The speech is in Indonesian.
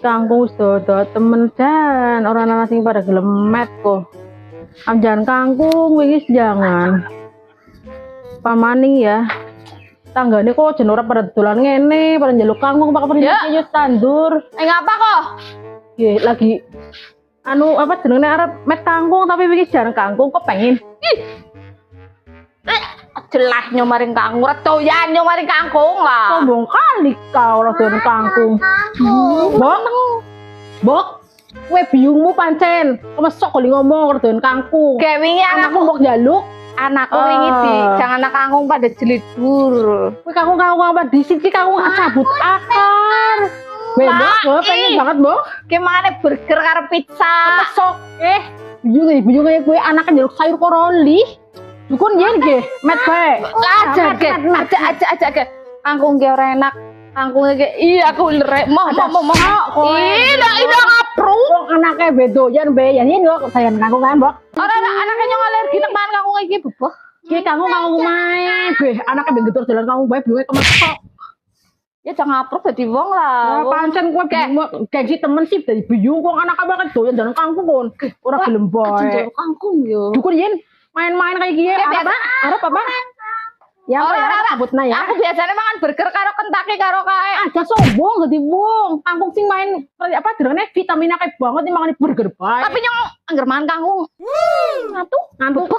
Kangkung wis dodo temen jan orang ana sing pada gelemet kok. Am jangan kangkung wis jangan. Pamaning ya. Tanggane kok jen ora pada dolan ngene, pada njaluk kangkung Ya. perintah yo tandur. Eh ngapa kok? Ye, lagi anu apa jenenge arep met kangkung tapi wis jarang kangkung kok pengen. Eh, jelas nyomaring kangkung, retoyan nyomaring kangkung lah. Sombong kali kau ora dolan kangkung. Bok. Bok. Kue biungmu pancen. Kemesok kali ngomong ora dolan kangkung. Kayak wingi Anakku mbok njaluk anakku wingi di, Ah. jangan anak kangkung pada jelidur. Kowe kangkung kangkung apa di sini kangkung cabut akar. Mbok kowe pengen banget mbok. Gimana burger karo pizza? Sok eh biyung e biyung e kowe anak njaluk sayur koroli. Dukun yen ge, met bae. Aja, ge, aja, aja, aja, ge. Kangkung ge ora enak. Kangkung ge, iya aku lerek, mau, mau, mau, mau. kowe. Ih, dah, ih, dah ngapru. Wong anake bedoyan be, ya yen kok sayang kangkung kan, Mbok. Ora ada anaknya yang alergi nek mangan kangkung iki bebeh. Ki kangkung kangkung mae, be anake ben getur jalan kangkung bae biyunge kemesok. Ya jangan ngapru dadi wong Lah lah. pancen kowe gengsi temen sih dari biyung kok anak abang kan doyan jalan kangkung kon. Ora gelem bae. kangkung yo. Dukun yen main-main kayak gini. Ya, biasa. Arep apa? Ya, apa ya? Sebutna ya. Aku biasanya mangan burger karo Kentucky karo kae. Aja sombong dadi wong. Kangkung sing main apa direne vitamin akeh banget nih makan burger bae. Tapi nyong angger mangan kangkung. Ngatu. ngantuk